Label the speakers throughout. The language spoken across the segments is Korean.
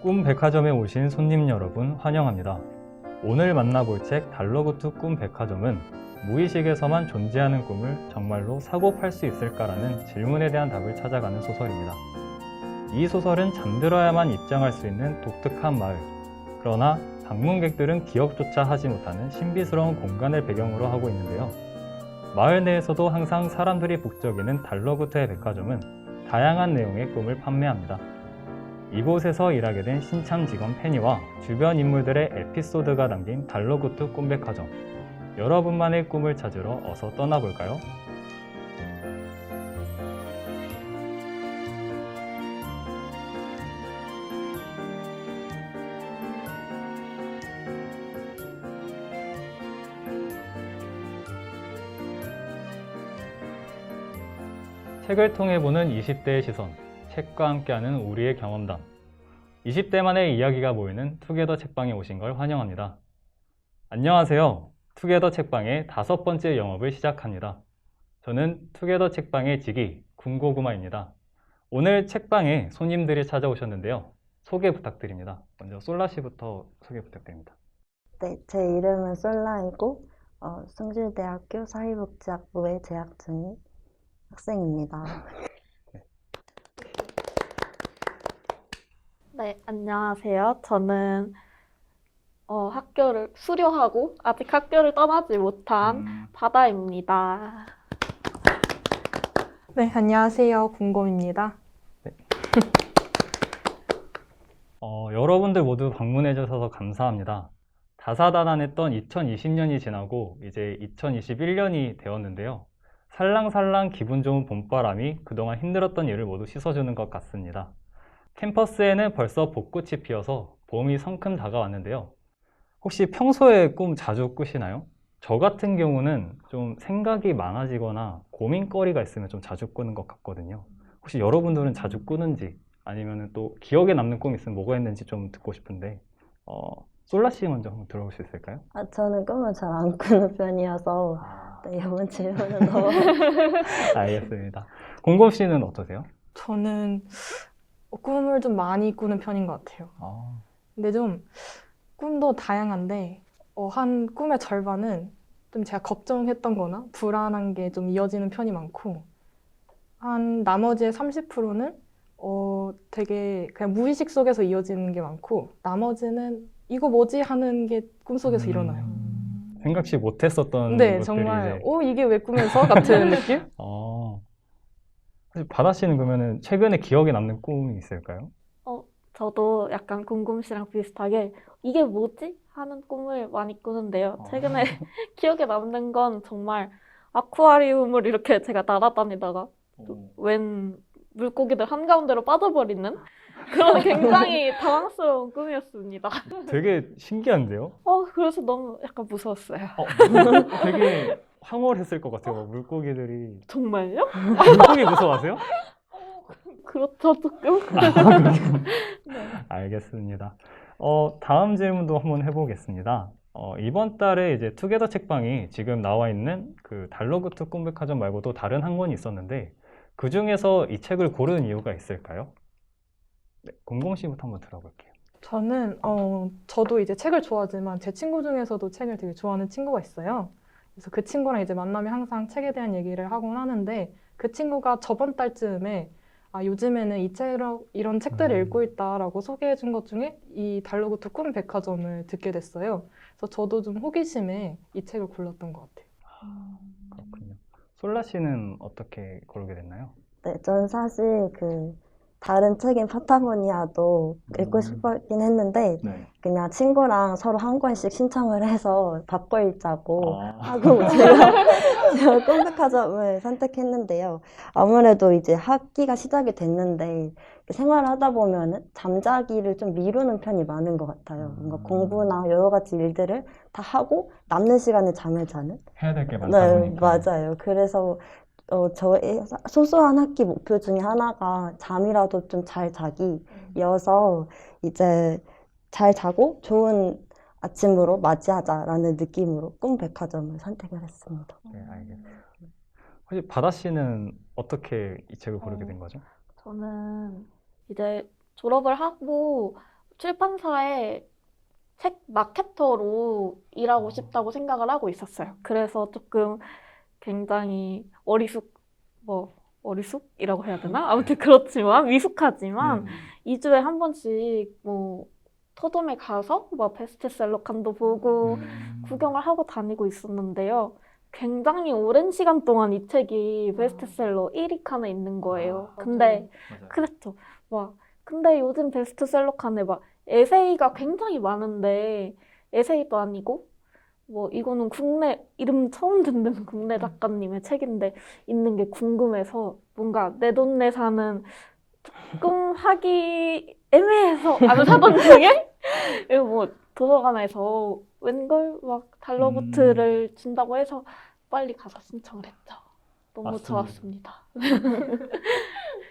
Speaker 1: 꿈 백화점에 오신 손님 여러분 환영합니다. 오늘 만나볼 책 달러구트 꿈 백화점은 무의식에서만 존재하는 꿈을 정말로 사고 팔 수 있을까라는 질문에 대한 답을 찾아가는 소설입니다. 이 소설은 잠들어야만 입장할 수 있는 독특한 마을. 그러나 방문객들은 기억조차 하지 못하는 신비스러운 공간을 배경으로 하고 있는데요. 마을 내에서도 항상 사람들이 북적이는 달러구트의 백화점은 다양한 내용의 꿈을 판매합니다. 이곳에서 일하게 된 신참 직원 페니와 주변 인물들의 에피소드가 담긴 달러구트 꿈백화점. 여러분만의 꿈을 찾으러 어서 떠나볼까요? 책을 통해 보는 20대의 시선, 책과 함께하는 우리의 경험담. 20대만의 이야기가 모이는 투게더 책방에 오신 걸 환영합니다. 안녕하세요. 투게더 책방의 다섯 번째 영업을 시작합니다. 저는 투게더 책방의 직위 군고구마입니다. 오늘 책방에 손님들이 찾아오셨는데요. 소개 부탁드립니다. 먼저 솔라 씨부터 소개 부탁드립니다.
Speaker 2: 네, 제 이름은 솔라이고 어, 숭실대학교 사회복지학부에 재학 중인 학생입니다.
Speaker 3: 네, 안녕하세요. 저는 어, 학교를 수료하고 아직 학교를 떠나지 못한 바다입니다.
Speaker 4: 네, 안녕하세요. 군곰입니다.
Speaker 1: 어, 여러분들 모두 방문해 주셔서 감사합니다. 다사다난했던 2020년이 지나고 이제 2021년이 되었는데요. 살랑살랑 기분 좋은 봄바람이 그동안 힘들었던 일을 모두 씻어주는 것 같습니다. 캠퍼스에는 벌써 벚꽃이 피어서 봄이 성큼 다가왔는데요. 혹시 평소에 꿈 자주 꾸시나요? 저 같은 경우는 좀 생각이 많아지거나 고민거리가 있으면 좀 자주 꾸는 것 같거든요. 혹시 여러분들은 자주 꾸는지 아니면 또 기억에 남는 꿈 있으면 뭐가 있는지 좀 듣고 싶은데 어, 솔라 씨 먼저 한번 들어볼 수 있을까요?
Speaker 2: 아, 저는 꿈을 잘 안 꾸는 편이어서 네, 이번 질문은 너무
Speaker 1: 알겠습니다. 공검 씨는 어떠세요?
Speaker 4: 저는 꿈을 좀 많이 꾸는 편인 것 같아요.
Speaker 1: 아,
Speaker 4: 근데 좀 꿈도 다양한데 어, 한 꿈의 절반은 좀 제가 걱정했던 거나 불안한 게 좀 이어지는 편이 많고 한 나머지의 30%는 어, 되게 그냥 무의식 속에서 이어지는 게 많고 나머지는 이거 뭐지 하는 게 꿈속에서
Speaker 1: 음,
Speaker 4: 일어나요.
Speaker 1: 생각지 못했었던
Speaker 4: 네,
Speaker 1: 것들이
Speaker 4: 정말
Speaker 1: 이제
Speaker 4: 어 이게 왜 꿈에서 같은 느낌?
Speaker 1: 어, 사실 바다 씨는 그러면은 최근에 기억에 남는 꿈이 있을까요?
Speaker 3: 저도 약간 궁금 씨랑 비슷하게 이게 뭐지? 하는 꿈을 많이 꾸는데요. 최근에 기억에 남는 건 정말 아쿠아리움을 이렇게 제가 날아다니다가 웬 물고기들 한가운데로 빠져버리는 그런 굉장히 당황스러운 꿈이었습니다.
Speaker 1: 되게 신기한데요?
Speaker 3: 어, 그래서 너무 약간 무서웠어요.
Speaker 1: 어, 되게 황홀했을 것 같아요. 물고기들이
Speaker 3: 정말요?
Speaker 1: 물고기 무서워하세요?
Speaker 3: 그렇죠, 조금. 네.
Speaker 1: 알겠습니다. 어, 다음 질문도 한번 해보겠습니다. 어, 이번 달에 이제 투게더 책방이 지금 나와 있는 그 달러구트 꿈백화점 말고도 다른 한 권이 있었는데 그 중에서 이 책을 고른 이유가 있을까요? 네, 공공 씨부터 한번 들어볼게요.
Speaker 4: 저는 어 저도 이제 책을 좋아하지만 제 친구 중에서도 책을 되게 좋아하는 친구가 있어요. 그래서 그 친구랑 이제 만나면 항상 책에 대한 얘기를 하곤 하는데 그 친구가 저번 달쯤에 아 요즘에는 이 책, 이런 책들을
Speaker 1: 음.
Speaker 4: 읽고 있다라고 소개해 준 것 중에 이 달러구트 꿈 백화점을 듣게 됐어요. 그래서 저도 좀 호기심에 이 책을 골랐던 것 같아요.
Speaker 1: 그렇군요. 솔라 씨는 어떻게 고르게 됐나요?
Speaker 2: 네, 저는 사실 그 다른 책인 파타고니아도 읽고
Speaker 1: 음.
Speaker 2: 싶었긴 했는데
Speaker 1: 네.
Speaker 2: 그냥 친구랑 서로 한 권씩 신청을 해서 바꿔 읽자고
Speaker 1: 아.
Speaker 2: 하고 제가, 제가 꿈백화점을 선택했는데요. 아무래도 이제 학기가 시작이 됐는데 생활을 하다 보면은 잠자기를 좀 미루는 편이 많은 것 같아요. 뭔가
Speaker 1: 음.
Speaker 2: 공부나 여러 가지 일들을 다 하고 남는 시간에 잠을 자는?
Speaker 1: 해야 될 게 많다
Speaker 2: 네,
Speaker 1: 보니까.
Speaker 2: 맞아요. 그래서 어, 저의 사- 소소한 학기 목표 중에 하나가 잠이라도 좀 잘 자기여서 이제 잘 자고 좋은 아침으로 맞이하자라는 느낌으로 꿈 백화점을 선택을 했습니다.
Speaker 1: 네, 알겠습니다. 혹시 바다 씨는 어떻게 이 책을 고르게
Speaker 3: 어,
Speaker 1: 된 거죠?
Speaker 3: 저는 이제 졸업을 하고 출판사에 책 마케터로 일하고 싶다고 생각을 하고 있었어요. 그래서 조금 굉장히 어리숙, 뭐, 어리숙이라고 해야 되나? 아무튼 그렇지만, 미숙하지만,
Speaker 1: 네.
Speaker 3: 2주에 한 번씩 뭐, 서점에 가서 뭐 베스트셀러 칸도 보고
Speaker 1: 음.
Speaker 3: 구경을 하고 다니고 있었는데요. 굉장히 오랜 시간 동안 이 책이 베스트셀러 1위 칸에 있는 거예요.
Speaker 1: 아,
Speaker 3: 근데. 그랬죠. 막 근데 요즘 베스트셀러 칸에 막 에세이가 굉장히 많은데 에세이도 아니고 뭐 이거는 국내 이름 처음 듣는 국내 작가님의 책인데 있는 게 궁금해서 뭔가 내 돈 내산은 조금 하기 애매해서 안 사던 중에 뭐 도서관에서 웬걸 막 달러보트를 준다고 해서 빨리 가서 신청을 했죠. 너무
Speaker 1: 맞습니다.
Speaker 3: 좋았습니다.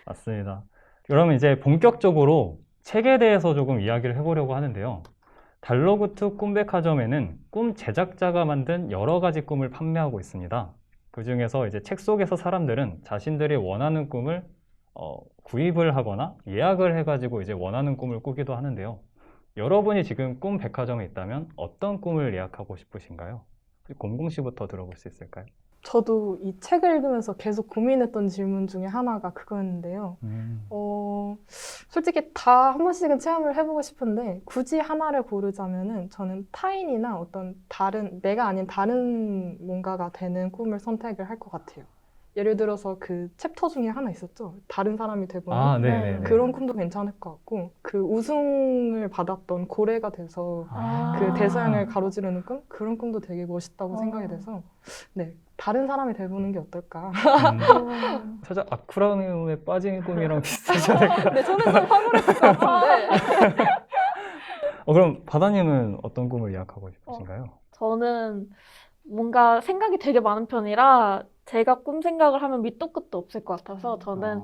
Speaker 1: 맞습니다. 그러면 이제 본격적으로 책에 대해서 조금 이야기를 해보려고 하는데요. 달러구트 꿈백화점에는 꿈 제작자가 만든 여러 가지 꿈을 판매하고 있습니다. 그 중에서 이제 책 속에서 사람들은 자신들이 원하는 꿈을 어, 구입을 하거나 예약을 해가지고 이제 원하는 꿈을 꾸기도 하는데요. 여러분이 지금 꿈 백화점에 있다면 어떤 꿈을 예약하고 싶으신가요? 공공 씨부터 들어볼 수 있을까요?
Speaker 4: 저도 이 책을 읽으면서 계속 고민했던 질문 중에 하나가 그거였는데요.
Speaker 1: 음.
Speaker 4: 어, 솔직히 다 한 번씩은 체험을 해보고 싶은데 굳이 하나를 고르자면은 저는 타인이나 어떤 다른 내가 아닌 다른 뭔가가 되는 꿈을 선택을 할 것 같아요. 예를 들어서 그 챕터 중에 하나 있었죠. 다른 사람이 돼보는
Speaker 1: 아,
Speaker 3: 네.
Speaker 1: 네네.
Speaker 4: 그런 꿈도 괜찮을 것 같고 그 우승을 받았던 고래가 돼서 그 대서양을 가로지르는 꿈 그런 꿈도 되게 멋있다고
Speaker 3: 어.
Speaker 4: 생각이 돼서 네 다른 사람이 돼보는 게 어떨까?
Speaker 1: 음. 살짝 아쿠라리움에 빠진 꿈이랑 비슷하지 않을까?
Speaker 4: 네 저는 좀 황홀했을 것 같은데
Speaker 1: 어, 그럼 바다님은 어떤 꿈을 예약하고 싶으신가요?
Speaker 3: 저는 뭔가 생각이 되게 많은 편이라 제가 꿈 생각을 하면 밑도 끝도 없을 것 같아서 저는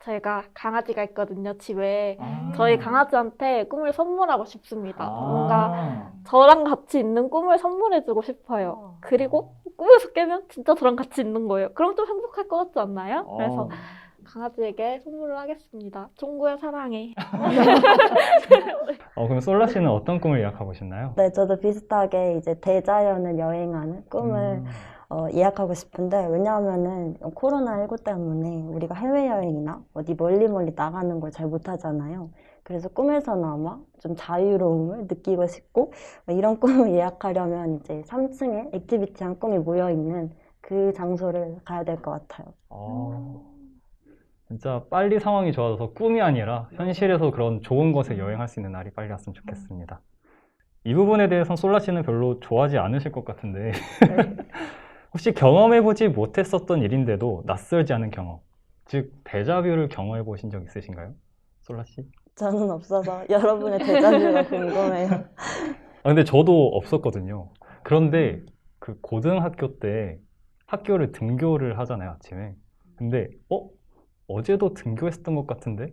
Speaker 3: 제가 강아지가 있거든요, 집에.
Speaker 1: 아.
Speaker 3: 저희 강아지한테 꿈을 선물하고 싶습니다.
Speaker 1: 아.
Speaker 3: 뭔가 저랑 같이 있는 꿈을 선물해주고 싶어요. 그리고 꿈에서 깨면 진짜 저랑 같이 있는 거예요. 그럼 좀 행복할 것 같지 않나요? 그래서
Speaker 1: 어.
Speaker 3: 강아지에게 선물을 하겠습니다. 종구야 사랑해.
Speaker 1: 어, 그럼 솔라 씨는 어떤 꿈을 예약하고 싶나요?
Speaker 2: 네, 저도 비슷하게 이제 대자연을 여행하는 꿈을
Speaker 1: 음.
Speaker 2: 어, 예약하고 싶은데 왜냐하면은 코로나 19 때문에 우리가 해외 여행이나 어디 멀리 멀리 나가는 걸 잘 못하잖아요. 그래서 꿈에서나마 좀 자유로움을 느끼고 싶고 이런 꿈을 예약하려면 이제 3층에 액티비티한 꿈이 모여 있는 그 장소를 가야 될 것 같아요.
Speaker 1: 어, 진짜 빨리 상황이 좋아져서 꿈이 아니라 현실에서 그런 좋은 곳에 여행할 수 있는 날이 빨리 왔으면 좋겠습니다. 이 부분에 대해서는 솔라 씨는 별로 좋아하지 않으실 것 같은데 혹시 경험해보지 못했었던 일인데도 낯설지 않은 경험, 즉 데자뷰를 경험해 보신 적 있으신가요? 솔라 씨?
Speaker 2: 저는 없어서 여러분의 대자뷰가 궁금해요.
Speaker 1: 아, 근데 저도 없었거든요. 그런데 그 고등학교 때 학교를 등교를 하잖아요, 아침에. 근데, 어? 어제도 등교했었던 것 같은데?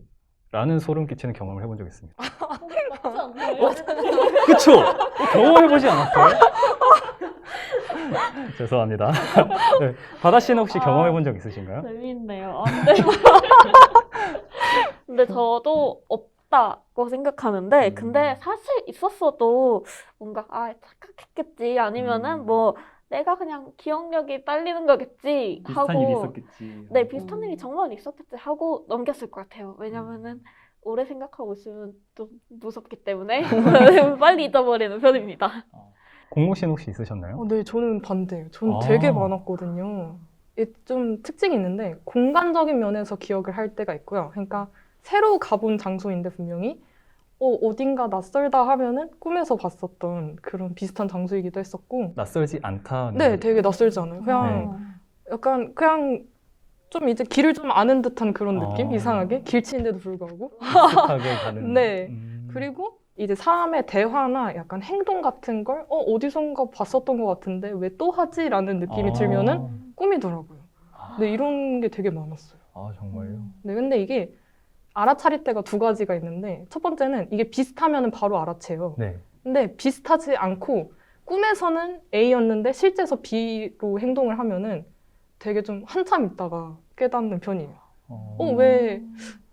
Speaker 1: 라는 소름 끼치는 경험을 해본 적이 있습니다. 그쵸? 경험해보지 않았어요? 죄송합니다. 네, 바다 씨는 혹시
Speaker 3: 아.
Speaker 1: 경험해본 적 있으신가요?
Speaker 3: 재미있네요. 안 돼. 근데 저도 없 다고 생각하는데,
Speaker 1: 음.
Speaker 3: 근데 사실 있었어도 뭔가, 아, 착각했겠지. 아니면은
Speaker 1: 음.
Speaker 3: 뭐, 내가 그냥 기억력이 딸리는 거겠지. 하고. 네, 비슷한 일이 정말 있었겠지 하고 넘겼을 것 같아요. 왜냐면은 오래 생각하고 있으면 좀 무섭기 때문에 빨리 잊어버리는 편입니다.
Speaker 1: 공모 씨는 혹시 있으셨나요?
Speaker 4: 어, 네, 저는 반대예요. 저는
Speaker 1: 아.
Speaker 4: 되게 많았거든요. 이게 좀 특징이 있는데 공간적인 면에서 기억을 할 때가 있고요. 그러니까 새로 가본 장소인데 분명히 어, 어딘가 낯설다 하면은 꿈에서 봤었던 그런 비슷한 장소이기도 했었고
Speaker 1: 낯설지 않다는.
Speaker 4: 네, 되게 낯설지 않아요. 그냥 약간 그냥 좀 이제 길을 좀 아는 듯한 그런 느낌?
Speaker 1: 아.
Speaker 4: 이상하게 길치인데도 불구하고
Speaker 1: 익숙하게 가는.
Speaker 4: 네.
Speaker 1: 음.
Speaker 4: 그리고 이제 사람의 대화나 약간 행동 같은 걸 어, 어디선가 봤었던 것 같은데 왜 또 하지? 라는 느낌이
Speaker 1: 아.
Speaker 4: 들면은 꿈이더라고요.
Speaker 1: 아,
Speaker 4: 네, 이런 게 되게 많았어요.
Speaker 1: 아, 정말요?
Speaker 4: 네, 근데 이게 알아차릴 때가 두 가지가 있는데 첫 번째는 이게 비슷하면은 바로 알아채요.
Speaker 1: 네.
Speaker 4: 근데 비슷하지 않고 꿈에서는 A였는데 실제서 B로 행동을 하면은 되게 좀 한참 있다가 깨닫는 편이에요.
Speaker 1: 어,
Speaker 4: 어, 왜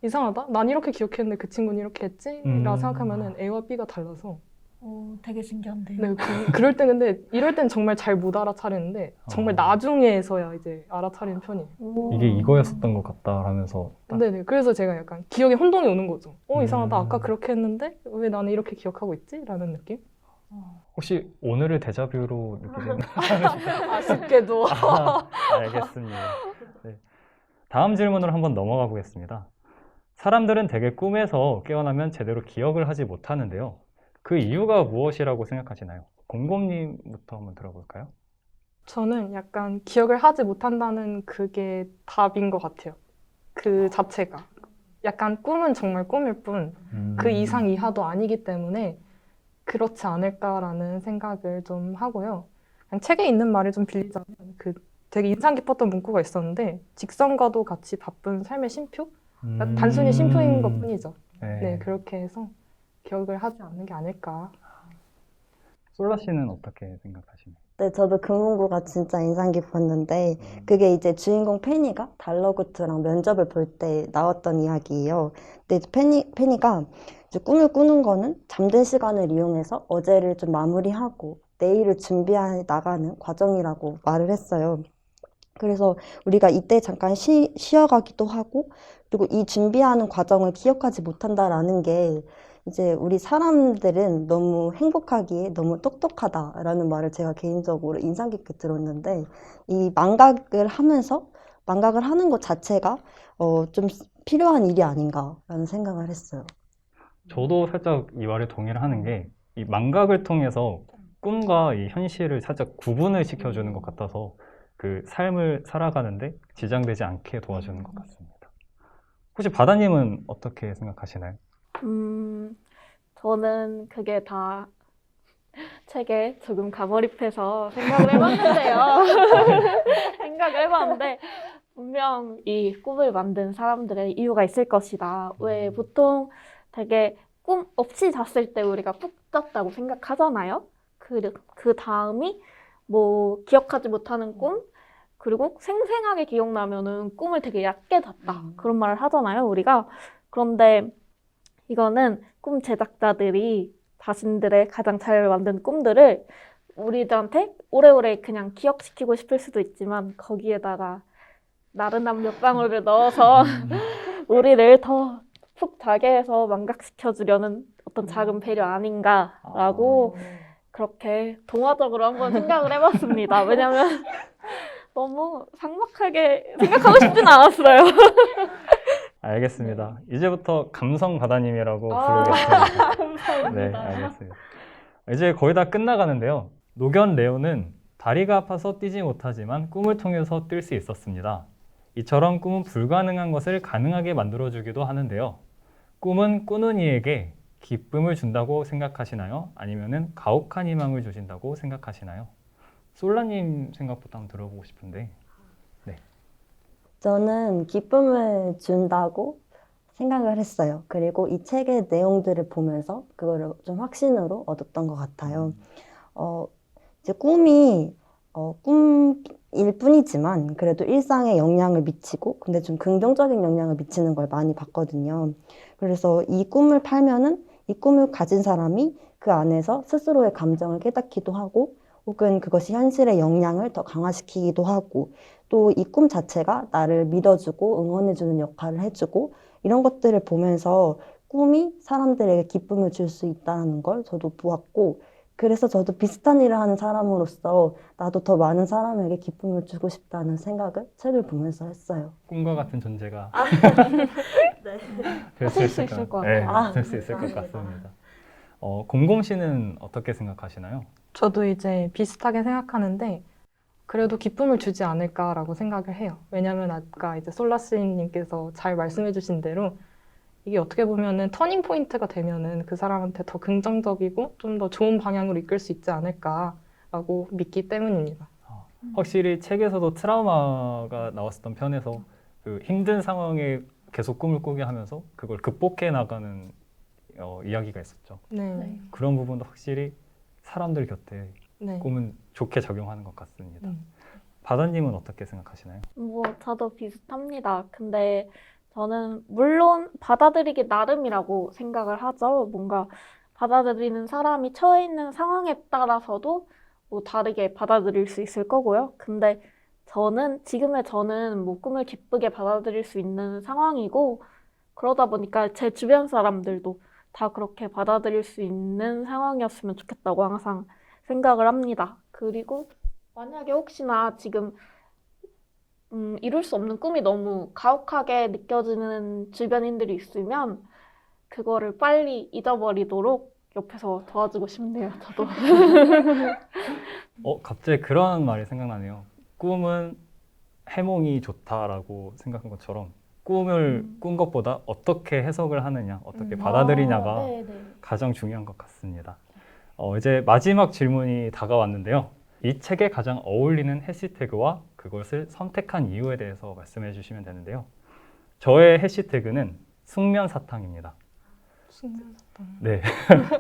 Speaker 4: 이상하다. 난 이렇게 기억했는데 그 친구는 이렇게 했지?
Speaker 1: 음.
Speaker 4: 라고 생각하면은 A와 B가 달라서.
Speaker 3: 오, 되게 신기한데요.
Speaker 4: 네, 그, 그럴 때 근데 이럴 땐 정말 잘 못 알아차리는데 정말
Speaker 1: 어.
Speaker 4: 나중에서야 이제 알아차리는 편이에요.
Speaker 3: 오.
Speaker 1: 이게 이거였었던 것 같다 하면서 딱
Speaker 4: 네네. 그래서 제가 약간 기억에 혼동이 오는 거죠. 어, 이상하다.
Speaker 1: 음.
Speaker 4: 아까 그렇게 했는데 왜 나는 이렇게 기억하고 있지? 라는 느낌?
Speaker 1: 혹시 오늘을 데자뷰로 느끼시는
Speaker 4: 아쉽게도.
Speaker 1: 아, 알겠습니다. 네. 다음 질문으로 한번 넘어가 보겠습니다. 사람들은 대개 꿈에서 깨어나면 제대로 기억을 하지 못하는데요. 그 이유가 무엇이라고 생각하시나요? 공곰님부터 한번 들어볼까요?
Speaker 4: 저는 약간 기억을 하지 못한다는 그게 답인 것 같아요. 그 자체가. 약간 꿈은 정말 꿈일 뿐, 그
Speaker 1: 음.
Speaker 4: 이상 이하도 아니기 때문에 그렇지 않을까라는 생각을 좀 하고요. 그냥 책에 있는 말을 좀 빌리자면 그 되게 인상 깊었던 문구가 있었는데 직성과도 같이 바쁜 삶의? 그러니까
Speaker 1: 음.
Speaker 4: 단순히 쉼표인 것 뿐이죠.
Speaker 1: 네.
Speaker 4: 네, 그렇게 해서 기억을 하지 않는 게 아닐까.
Speaker 1: 솔라 씨는 어떻게 생각하시나요?
Speaker 2: 네, 저도 그 문구가 진짜 인상 깊었는데
Speaker 1: 음.
Speaker 2: 그게 이제 주인공 페니가 달러구트랑 면접을 볼 때 나왔던 이야기예요. 근데 이제 페니, 페니가 이제 꿈을 꾸는 거는 잠든 시간을 이용해서 어제를 좀 마무리하고 내일을 준비해 나가는 과정이라고 말을 했어요. 그래서 우리가 이때 잠깐 쉬, 쉬어가기도 하고 그리고 이 준비하는 과정을 기억하지 못한다라는 게 이제 우리 사람들은 너무 행복하기에 너무 똑똑하다라는 말을 제가 개인적으로 인상 깊게 들었는데 이 망각을 하면서 망각을 하는 것 자체가 어, 좀 필요한 일이 아닌가라는 생각을 했어요.
Speaker 1: 저도 살짝 이 말에 동의를 하는 게 이 망각을 통해서 꿈과 이 현실을 살짝 구분을 시켜주는 것 같아서 그 삶을 살아가는데 지장되지 않게 도와주는 것 같습니다. 혹시 바다님은 어떻게 생각하시나요?
Speaker 3: 음, 저는 그게 다 책에 조금 가몰입해서 생각을 해봤는데요. 생각을 해봤는데, 분명 이 꿈을 만든 사람들의 이유가 있을 것이다. 왜 보통 되게 꿈 없이 잤을 때 우리가 푹 잤다고 생각하잖아요. 그, 그 다음이 뭐 기억하지 못하는 꿈, 그리고 생생하게 기억나면은 꿈을 되게 얕게 잤다.
Speaker 2: 음.
Speaker 3: 그런 말을 하잖아요, 우리가. 그런데 이거는 꿈 제작자들이 자신들의 가장 잘 만든 꿈들을 우리들한테 오래오래 그냥 기억시키고 싶을 수도 있지만 거기에다가 나른한 몇 방울을 넣어서 우리를 더 푹 자게 해서 망각시켜 주려는 어떤 작은 배려 아닌가라고 그렇게 동화적으로 한번 생각을 해봤습니다. 왜냐면 너무 삭막하게 생각하고 싶진 않았어요.
Speaker 1: 알겠습니다. 이제부터 감성 바다님이라고
Speaker 3: 아,
Speaker 1: 부르겠습니다.
Speaker 3: 감사합니다.
Speaker 1: 네, 알겠습니다. 이제 거의 다 끝나가는데요. 노견 레오는 다리가 아파서 뛰지 못하지만 꿈을 통해서 뛸 수 있었습니다. 이처럼 꿈은 불가능한 것을 가능하게 만들어주기도 하는데요. 꿈은 꾸는 이에게 기쁨을 준다고 생각하시나요? 아니면은 가혹한 희망을 주신다고 생각하시나요? 솔라님 생각부터 한번 들어보고 싶은데.
Speaker 2: 저는 기쁨을 준다고 생각을 했어요. 그리고 이 책의 내용들을 보면서 그거를 좀 확신으로 얻었던 것 같아요. 어, 이제 꿈이 어, 꿈일 뿐이지만 그래도 일상에 영향을 미치고 근데 좀 긍정적인 영향을 미치는 걸 많이 봤거든요. 그래서 이 꿈을 팔면은 이 꿈을 가진 사람이 그 안에서 스스로의 감정을 깨닫기도 하고 혹은 그것이 현실의 영향을 더 강화시키기도 하고 또 이 꿈 자체가 나를 믿어주고 응원해주는 역할을 해주고 이런 것들을 보면서 꿈이 사람들에게 기쁨을 줄 수 있다는 걸 저도 보았고 그래서 저도 비슷한 일을 하는 사람으로서 나도 더 많은 사람에게 기쁨을 주고 싶다는 생각을 책을 보면서 했어요.
Speaker 1: 꿈과 같은 존재가
Speaker 2: 네.
Speaker 1: 될수
Speaker 3: 하실 수
Speaker 1: 있을
Speaker 3: 있을 것것
Speaker 1: 네,
Speaker 3: 같아요.
Speaker 1: 될수 있을 것 같습니다. 어, 공공 씨는 어떻게 생각하시나요?
Speaker 4: 저도 이제 비슷하게 생각하는데 그래도 기쁨을 주지 않을까라고 생각을 해요. 왜냐면 아까 이제 솔라스님께서 잘 말씀해주신 대로 이게 어떻게 보면은 터닝 포인트가 되면은 그 사람한테 더 긍정적이고 좀 더 좋은 방향으로 이끌 수 있지 않을까라고 믿기 때문입니다.
Speaker 1: 확실히 책에서도 트라우마가 나왔었던 편에서 그 힘든 상황에 계속 꿈을 꾸게 하면서 그걸 극복해 나가는 어, 이야기가 있었죠.
Speaker 4: 네,
Speaker 3: 네.
Speaker 1: 그런 부분도 확실히 사람들 곁에
Speaker 4: 네.
Speaker 1: 꿈은 좋게 작용하는 것 같습니다.
Speaker 4: 음.
Speaker 1: 바다님은 어떻게 생각하시나요?
Speaker 3: 뭐 저도 비슷합니다. 근데 저는 물론 받아들이기 나름이라고 생각을 하죠. 뭔가 받아들이는 사람이 처해 있는 상황에 따라서도 뭐 다르게 받아들일 수 있을 거고요. 근데 저는 지금의 저는 뭐 꿈을 기쁘게 받아들일 수 있는 상황이고 그러다 보니까 제 주변 사람들도 다 그렇게 받아들일 수 있는 상황이었으면 좋겠다고 항상 생각을 합니다. 그리고 만약에 혹시나 지금 음, 이룰 수 없는 꿈이 너무 가혹하게 느껴지는 주변인들이 있으면 그거를 빨리 잊어버리도록 옆에서 도와주고 싶네요, 저도.
Speaker 1: 어, 갑자기 그런 말이 생각나네요. 꿈은 해몽이 좋다라고 생각한 것처럼 꿈을
Speaker 3: 음.
Speaker 1: 꾼 것보다 어떻게 해석을 하느냐, 어떻게
Speaker 4: 음.
Speaker 1: 받아들이냐가
Speaker 3: 아.
Speaker 1: 가장 중요한 것 같습니다. 어, 이제 마지막 질문이 다가왔는데요. 이 책에 가장 어울리는 해시태그와 그것을 선택한 이유에 대해서 말씀해 주시면 되는데요. 저의 해시태그는 숙면 사탕입니다.
Speaker 4: 숙면사탕.
Speaker 1: 네.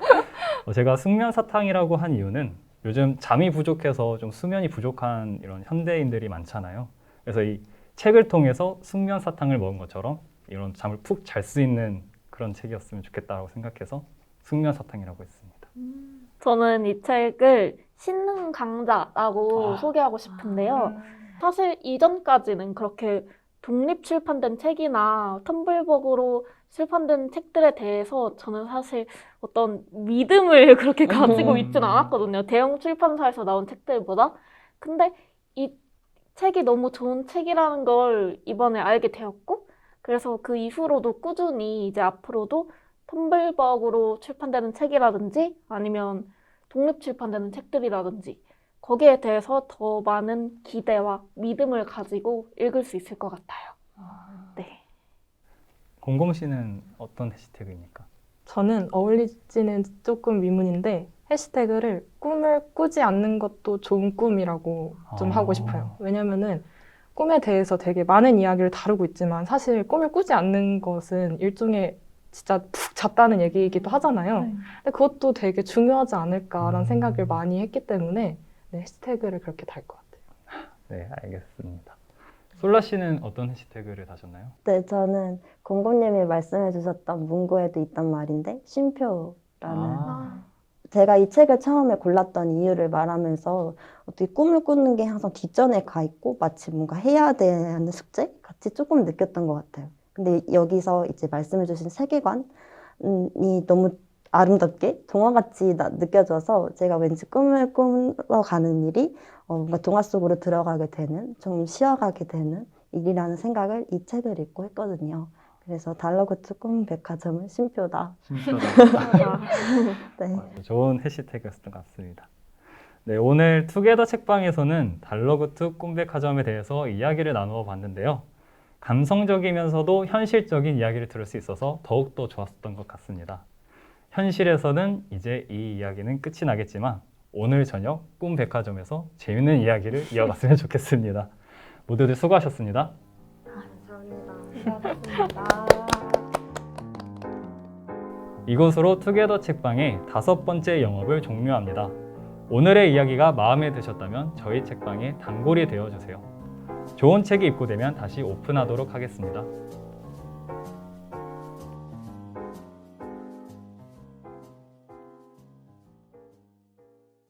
Speaker 1: 어, 제가 숙면 사탕이라고 한 이유는 요즘 잠이 부족해서 좀 수면이 부족한 이런 현대인들이 많잖아요. 그래서 이 책을 통해서 숙면 사탕을 먹은 것처럼 이런 잠을 푹 잘 수 있는 그런 책이었으면 좋겠다라고 생각해서 숙면 사탕이라고 했습니다.
Speaker 3: 저는 이 책을 신능 강자라고
Speaker 1: 아.
Speaker 3: 소개하고 싶은데요. 사실 이전까지는 그렇게 독립 출판된 책이나 텀블벅으로 출판된 책들에 대해서 저는 사실 어떤 믿음을 그렇게 가지고
Speaker 1: 음.
Speaker 3: 있지는 않았거든요. 대형 출판사에서 나온 책들보다. 근데 이 책이 너무 좋은 책이라는 걸 이번에 알게 되었고, 그래서 그 이후로도 꾸준히 이제 앞으로도 텀블벅으로 출판되는 책이라든지 아니면 독립 출판되는 책들이라든지 거기에 대해서 더 많은 기대와 믿음을 가지고 읽을 수 있을 것 같아요. 네.
Speaker 1: 공공 씨는 어떤 해시태그입니까?
Speaker 4: 저는 어울리지는 조금 의문인데 해시태그를 꿈을 꾸지 않는 것도 좋은 꿈이라고 좀
Speaker 1: 아.
Speaker 4: 하고 싶어요. 왜냐면은 꿈에 대해서 되게 많은 이야기를 다루고 있지만 사실 꿈을 꾸지 않는 것은 일종의 진짜 푹 잤다는 얘기이기도 하잖아요. 근데 그것도 되게 중요하지 않을까라는
Speaker 1: 음.
Speaker 4: 생각을 많이 했기 때문에 네, 해시태그를 그렇게 달 것 같아요.
Speaker 1: 네, 알겠습니다. 솔라 씨는 어떤 해시태그를 다셨나요?
Speaker 2: 네, 저는 공고님이 말씀해 주셨던 문구에도 있단 말인데 쉼표라는
Speaker 1: 아.
Speaker 2: 제가 이 책을 처음에 골랐던 이유를 말하면서 어떻게 꿈을 꾸는 게 항상 뒷전에 가 있고 마치 뭔가 해야 되는 숙제 같이 조금 느꼈던 것 같아요. 근데 여기서 이제 말씀해 주신 세계관이 너무 아름답게 동화같이 나- 느껴져서 제가 왠지 꿈을 꾸러 가는 일이 어, 뭔가 동화 속으로 들어가게 되는 좀 쉬어가게 되는 일이라는 생각을 이 책을 읽고 했거든요. 그래서 달러구트 꿈 백화점은 쉼표다. 네.
Speaker 1: 좋은 해시태그였던 것 같습니다. 네, 오늘 투게더 책방에서는 달러구트 꿈백화점에 대해서 이야기를 나누어 봤는데요. 감성적이면서도 현실적인 이야기를 들을 수 있어서 더욱더 좋았던 것 같습니다. 현실에서는 이제 이 이야기는 끝이 나겠지만 오늘 저녁 꿈 백화점에서 재밌는 이야기를 이어갔으면 좋겠습니다. 모두들 수고하셨습니다. 이것으로 투게더 책방의 다섯 번째 영업을 종료합니다. 오늘의 이야기가 마음에 드셨다면 저희 책방의 단골이 되어주세요. 좋은 책이 입고되면 다시 오픈하도록 하겠습니다.